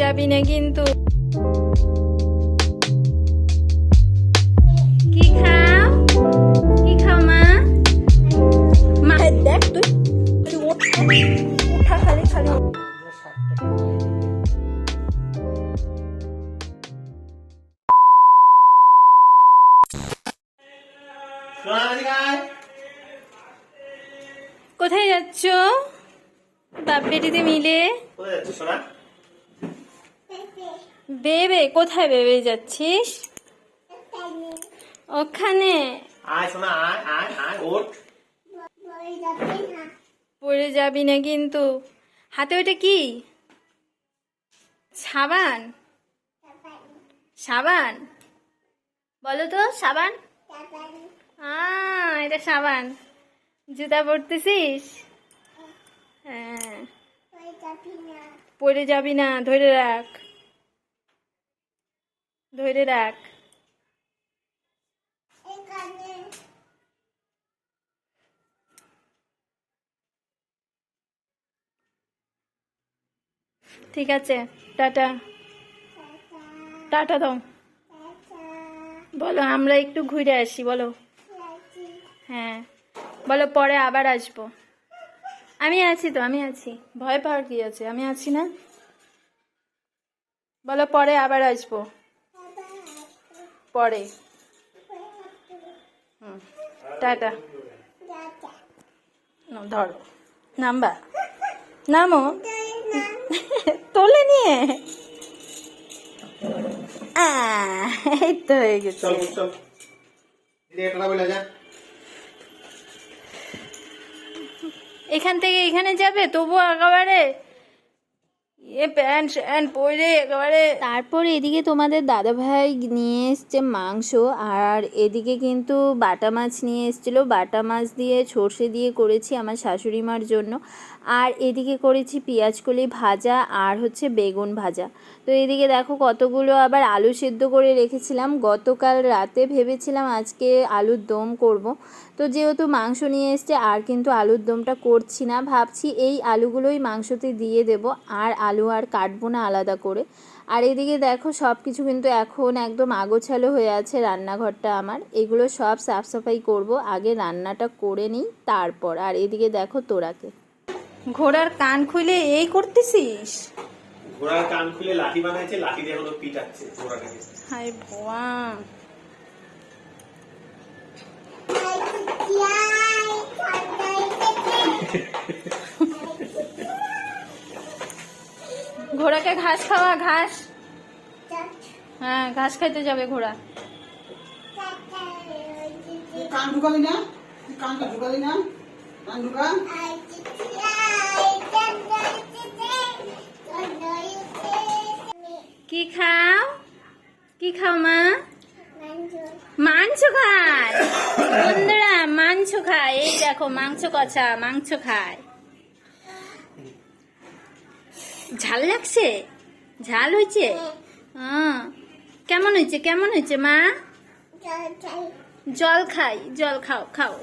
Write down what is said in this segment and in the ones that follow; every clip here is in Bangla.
যাবি না কিন্তু। কি খাও? কি খাও মা? মা দেখ তুই তুই খালি খালি সোনা এদিকে আয়। কোথায় যাচ্ছ? বাপ বেটিতে মিলে। কোথায় যাচ্ছিস সোনা? বেবে কোথায় বেবে যাচ্ছিস? ওখানে। আয় সোনা আয় আয় আয় ওঠ। পড়ে যাবি না কিন্তু। হাতে ওটা কি? সাবান? সাবান? বলো তো সাবান? এটা সাবান। জুতা পরতেছিস? হ্যাঁ। পড়ে যাবি না ধরে রাখ। ধরে রাখ। ঠিক আছে, টাটা। টাটা দাও। বলো, আমরা একটু ঘুরে আসি, বলো। হ্যাঁ বলো, পরে আবার আসব। আমি আছি তো, আমি আছি। ভয় পাওয়ার কি আছে? আমি আছি না? বলো, পরে আবার আসব। পরে। হুম টাটা। ধরো। নাম্বা। নামো। তোলে নিয়ে। এই তো হয়ে গেছে। এখান থেকে এখানে যাবে? তবু একেবারে তারপর এদিকে তোমাদের দাদাভাই নিয়ে এসছে মাংস, আর এদিকে কিন্তু বাটা মাছ নিয়ে এসেছিল। বাটা মাছ দিয়ে সর্ষে দিয়ে করেছি আমার শাশুড়ি মার জন্য। আর এদিকে করেছি কলি ভাজা আর হচ্ছে বেগুন ভাজা। তো এদিকে দেখো কতগুলো আবার আলু সেদ্ধ করে রেখেছিলাম। গতকাল রাতে ভেবেছিলাম আজকে আলুর দম করব। তো যেহেতু মাংস নিয়ে এসছে, আর কিন্তু আলুর দমটা করছি না, ভাবছি এই আলুগুলোই মাংসতে দিয়ে দেব। আর আলু আর কাটবো না আলাদা করে। আর এদিকে দেখো সব কিছু কিন্তু এখন একদম আগোছালো হয়ে আছে রান্নাঘরটা আমার। এগুলো সব সাফ সাফাই করব আগে রান্নাটা করে নিই তারপর। আর এদিকে দেখো তোরাকে। ঘোড়ার কান খুলে এই করতেছিস? ঘোড়ার কান খুলে লাঠি বানাইছে লাঠি দিয়ে হলো পিটাচ্ছে ঘোড়াটাকে। হায় ভগবান। ঘোড়াকে ঘাস খাওয়া ঘাস? হ্যাঁ ঘাস খাইতে যাবে ঘোড়া। কান ঢুকালি না? কানটা ঢুকালি না? কান ঢুকা। কি খাও? কি খাও মা? মাংস খায়। বন্ধুরা মাংস খায়। এই দেখো মাংস কষা মাংস খায়। ঝাল লাগছে? ঝাল হয়েছে? হ্যাঁ। কেমন হয়েছে? কেমন হয়েছে মা? জল খাই। জল খাও খাও।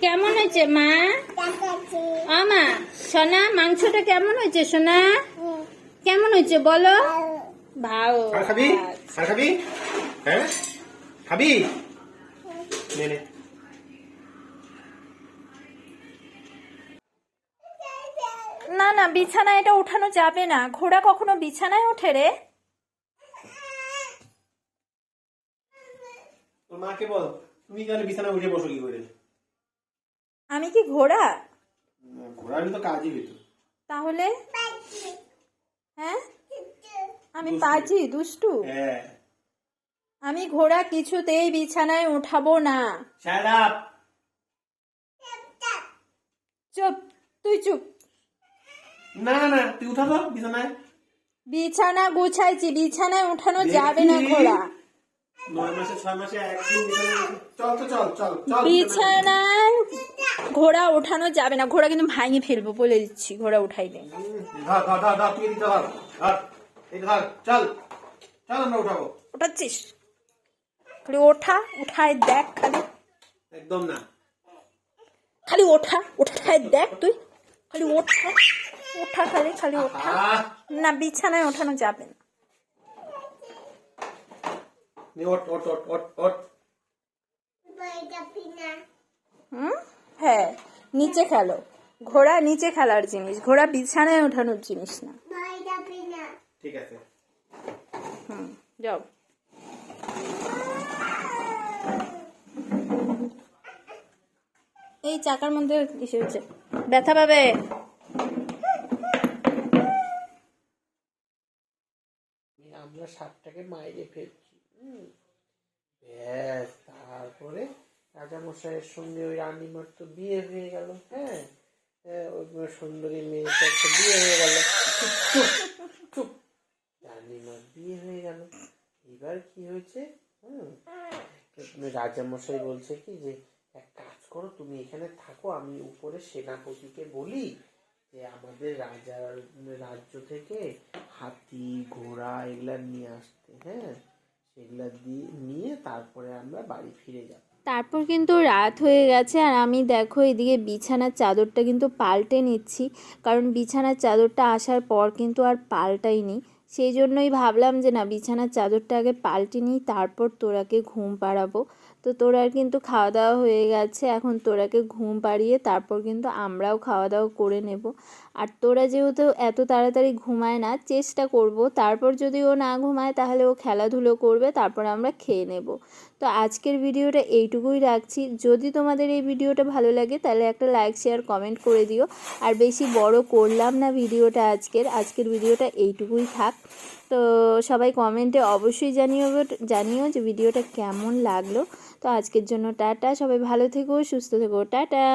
কেমন হয়েছে মা? আমা সোনা মাংসটা কেমন হয়েছে সোনা? কেমন হয়েছে বলো? ভাও আর খাবি? আর খাবি? হ্যাঁ? খাবি? নে নে। না না বিছানায় এটা উঠানো যাবে না। ঘোড়া কখনো বিছানায় ওঠে রে? মাকে বল তুমি কেন বিছানা উঠে বসো কি করে? আমি কি ঘোড়া? ঘোড়ার তো কাজই হইতো তাহলে? হ্যাঁ? আমি পাজি দুষ্টু। হ্যাঁ। আমি ঘোড়া কিছুতেই বিছানায় উঠাবো না। চুপ তুই চুপ। না না না তুই উঠা তো বিছানায়। বিছানা গুছাইছি বিছানায় উঠানো যাবে না ঘোড়া। নয় মাসে ছয় মাসে একদিন বিছানায় উঠে- চল তো চল চল চল। বিছানায় ঘোড়া ওঠানো যাবে না। ঘোড়া কিন্তু ভাঙে ফেলব বলে দিচ্ছি ঘোড়া উঠাইলে। ধর ধর ধর ধর তুই এদিকে ধর ধর। এই ধর চল। চল আমরা উঠাবো। ওঠাচ্ছিস খালি ওঠা উঠায় দেখ খালি। একদম না। খালি ওঠা ওঠায় দেখ তুই। খালি ওঠা ওঠা খালি খালি ওঠা। না বিছানায় ওঠানো যাবে না। ওট ওট ওট ওট ওট হুম? হ্যাঁ নিচে খেলো। ঘোড়া নিচে খেলার জিনিস। ঘোড়া বিছানায় ওঠানোর জিনিস না। ঠিক আছে। হুম যাও। এই চাকার মধ্যে কিসে হচ্ছে। ব্যথা পাবে। আমরা সাপটাকে মাইরে ফেলছি হুম। ব্যাস তারপরে রাজামশাইয়ের সঙ্গে ওই রানীমার তো বিয়ে হয়ে গেল হ্যাঁ। হ্যাঁ, ওই সুন্দরী মেয়েটা একটা বিয়ে হয়ে গেল। রানীমার বিয়ে হয়ে গেল। এবার কি হয়েছে? হুম। রাজামশাই বলছে কি যে, এক কাজ করো, তুমি এখানে থাকো, আমি উপরে সেনাপতিকে বলি যে, আমাদের রাজার রাজ্য থেকে হাতি, ঘোড়া এগুলা নিয়ে আসতে হ্যাঁ? সেগুলা দিয়ে নিয়ে তারপরে আমরা বাড়ি ফিরে যাব। তারপর কিন্তু রাত হয়ে গেছে, আর আমি দেখো এদিকে বিছানার চাদরটা কিন্তু পাল্টে নিচ্ছি, কারণ বিছানার চাদরটা আসার পর কিন্তু আর পাল্টাইনি। সেই জন্যই ভাবলাম যে না, বিছানার চাদরটা আগে পাল্টে নিই, তারপর তোরাকে ঘুম পাড়াবো। তো তোরার কিন্তু খাওয়া দাওয়া হয়ে গেছে, এখন তোরাকে ঘুম পাড়িয়ে তারপর কিন্তু আমরাও খাওয়া দাওয়া করে নেব। আর তোরা যেহেতু এত তাড়াতাড়ি ঘুমায় না, চেষ্টা করব, তারপর যদি ও না ঘুমায় তাহলে ও খেলাধুলো করবে, তারপর আমরা খেয়ে নেব। তো আজকের ভিডিওটা এইটুকুই রাখছি। যদি তোমাদের এই ভিডিওটা ভালো লাগে, তাহলে একটা লাইক শেয়ার কমেন্ট করে দিও। আর বেশি বড় করলাম না ভিডিওটা আজকের। আজকের ভিডিওটা এইটুকুই থাক। তো সবাই কমেন্টে অবশ্যই জানিও জানিও যে ভিডিওটা কেমন লাগল। তো আজকের জন্য টাটা। সবাই ভালো থেকো, সুস্থ থেকো। টাটা!